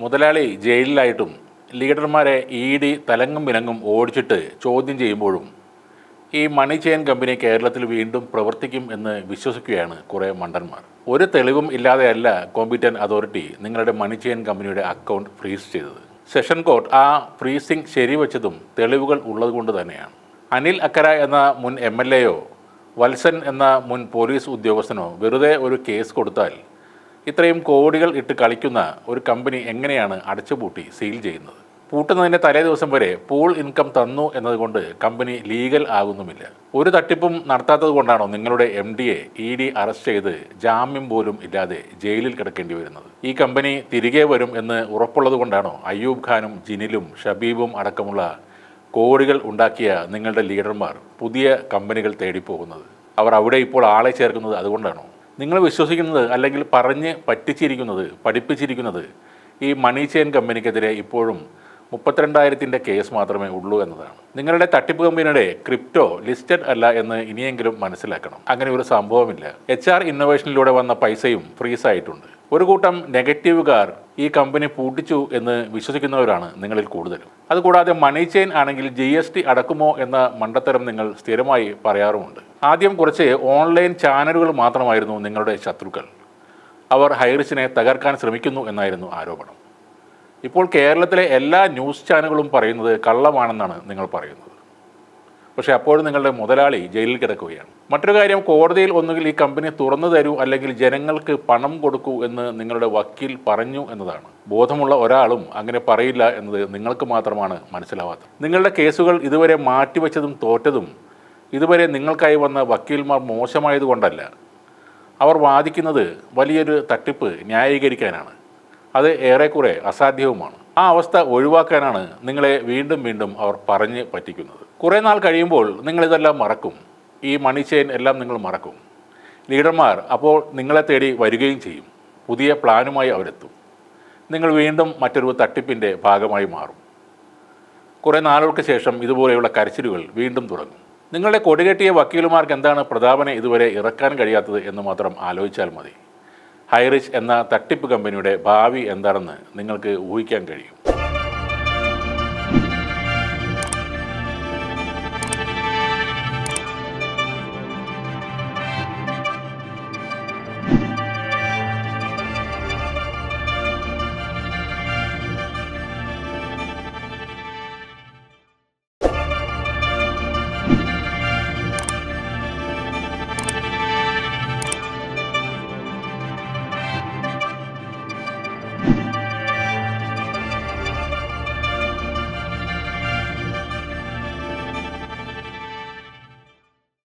മുതലാളി ജയിലിലായിട്ടും ലീഡർമാരെ E D തലങ്ങും വിലങ്ങും ഓടിച്ചിട്ട് ചോദ്യം ചെയ്യുമ്പോഴും ഈ മണി ചെയിൻ കമ്പനി കേരളത്തിൽ വീണ്ടും പ്രവർത്തിക്കും എന്ന് വിശ്വസിക്കുകയാണ് കുറേ മണ്ടന്മാർ. ഒരു തെളിവും ഇല്ലാതെയല്ല കോമ്പിറ്റൻ അതോറിറ്റി നിങ്ങളുടെ മണി ചെയിൻ കമ്പനിയുടെ അക്കൗണ്ട് ഫ്രീസ് ചെയ്തത്. സെഷൻ കോർട്ട് ആ ഫ്രീസിംഗ് ശരിവച്ചതും തെളിവുകൾ ഉള്ളതുകൊണ്ട് തന്നെയാണ്. അനിൽ അക്കര എന്ന മുൻ എം എൽ എയോ വത്സൻ എന്ന മുൻ പോലീസ് ഉദ്യോഗസ്ഥനോ വെറുതെ ഒരു കേസ് കൊടുത്താൽ ഇത്രയും കോടികൾ ഇട്ട് കളിക്കുന്ന ഒരു കമ്പനി എങ്ങനെയാണ് അടച്ചുപൂട്ടി സീൽ ചെയ്യുന്നത്? പൂട്ടുന്നതിന്റെ തലേ ദിവസം വരെ പൂൾ ഇൻകം തന്നു എന്നതുകൊണ്ട് കമ്പനി ലീഗൽ ആകുന്നുമില്ല. ഒരു തട്ടിപ്പും നടത്താത്തത് കൊണ്ടാണോ നിങ്ങളുടെ എം ഡിയെ ഇ ഡി അറസ്റ്റ് ചെയ്ത് ജാമ്യം പോലും ഇല്ലാതെ ജയിലിൽ കിടക്കേണ്ടി വരുന്നത്? ഈ കമ്പനി തിരികെ വരും എന്ന് ഉറപ്പുള്ളത് കൊണ്ടാണോ അയ്യൂബ് ഖാനും ജിനിലും ഷബീബും അടക്കമുള്ള കോടികൾ ഉണ്ടാക്കിയ നിങ്ങളുടെ ലീഡർമാർ പുതിയ കമ്പനികൾ തേടിപ്പോകുന്നത്? അവർ അവിടെ ഇപ്പോൾ ആളെ ചേർക്കുന്നത് അതുകൊണ്ടാണോ? നിങ്ങൾ വിശ്വസിക്കുന്നത് അല്ലെങ്കിൽ പറഞ്ഞ് പറ്റിച്ചിരിക്കുന്നത് പഠിപ്പിച്ചിരിക്കുന്നത് ഈ മണി ചെയിൻ കമ്പനിക്കെതിരെ ഇപ്പോഴും മുപ്പത്തിരണ്ടായിരത്തിന്റെ കേസ് മാത്രമേ ഉള്ളൂ എന്നതാണ്. നിങ്ങളുടെ തട്ടിപ്പ് കമ്പനിയുടെ ക്രിപ്റ്റോ ലിസ്റ്റഡ് അല്ല എന്ന് ഇനിയെങ്കിലും മനസ്സിലാക്കണം. അങ്ങനെ ഒരു സംഭവമില്ല. എച്ച് ആർ ഇന്നോവേഷനിലൂടെ വന്ന പൈസയും ഫ്രീസ് ആയിട്ടുണ്ട്. ഒരു കൂട്ടം നെഗറ്റീവുകാർ ഈ കമ്പനി പൂട്ടിച്ചു എന്ന് വിശ്വസിക്കുന്നവരാണ് നിങ്ങളിൽ കൂടുതലും. അതുകൂടാതെ മണി ചെയിൻ ആണെങ്കിൽ ജി അടക്കുമോ എന്ന മണ്ടത്തരം നിങ്ങൾ സ്ഥിരമായി പറയാറുമുണ്ട്. ആദ്യം കുറച്ച് ഓൺലൈൻ ചാനലുകൾ മാത്രമായിരുന്നു നിങ്ങളുടെ ശത്രുക്കൾ. അവർ ഹൈറിസിനെ തകർക്കാൻ ശ്രമിക്കുന്നു എന്നായിരുന്നു ആരോപണം. ഇപ്പോൾ കേരളത്തിലെ എല്ലാ ന്യൂസ് ചാനലുകളും പറയുന്നത് കള്ളമാണെന്നാണ് നിങ്ങൾ പറയുന്നത്. പക്ഷേ അപ്പോഴും നിങ്ങളുടെ മുതലാളി ജയിലിൽ കിടക്കുകയാണ്. മറ്റൊരു കാര്യം കോടതിയിൽ ഒന്നുകിൽ ഈ കമ്പനി തുറന്നു തരൂ അല്ലെങ്കിൽ ജനങ്ങൾക്ക് പണം കൊടുക്കൂ എന്ന് നിങ്ങളുടെ വക്കീൽ പറഞ്ഞു എന്നതാണ്. ബോധമുള്ള ഒരാളും അങ്ങനെ പറയില്ല എന്നത് നിങ്ങൾക്ക് മാത്രമാണ് മനസ്സിലാവാത്തത്. നിങ്ങളുടെ കേസുകൾ ഇതുവരെ മാറ്റിവെച്ചതും തോറ്റതും ഇതുവരെ നിങ്ങൾക്കായി വന്ന വക്കീൽമാർ മോശമായതുകൊണ്ടല്ല. അവർ വാദിക്കുന്നത് വലിയൊരു തട്ടിപ്പ് ന്യായീകരിക്കാനാണ്. അത് ഏറെക്കുറെ അസാധ്യവുമാണ്. ആ അവസ്ഥ ഒഴിവാക്കാനാണ് നിങ്ങളെ വീണ്ടും വീണ്ടും അവർ പറഞ്ഞ് പറ്റിക്കുന്നത്. കുറേ നാൾ കഴിയുമ്പോൾ നിങ്ങളിതെല്ലാം മറക്കും. ഈ മണി എല്ലാം നിങ്ങൾ മറക്കും. ലീഡർമാർ അപ്പോൾ നിങ്ങളെ തേടി വരികയും ചെയ്യും. പുതിയ പ്ലാനുമായി അവരെത്തും. നിങ്ങൾ വീണ്ടും മറ്റൊരു തട്ടിപ്പിന്റെ ഭാഗമായി മാറും. കുറേ നാളുകൾക്ക് ശേഷം ഇതുപോലെയുള്ള കരച്ചിലുകൾ വീണ്ടും തുടങ്ങും. നിങ്ങളുടെ കൊടികെട്ടിയ വക്കീലുമാർക്ക് എന്താണ് പ്രതാപനെ ഇതുവരെ ഇറക്കാൻ കഴിയാത്തത് എന്ന് മാത്രം ആലോചിച്ചാൽ മതി. ഹൈറിച്ച് എന്ന തട്ടിപ്പ് കമ്പനിയുടെ ഭാവി എന്താണെന്ന് നിങ്ങൾക്ക് ഊഹിക്കാൻ കഴിയും.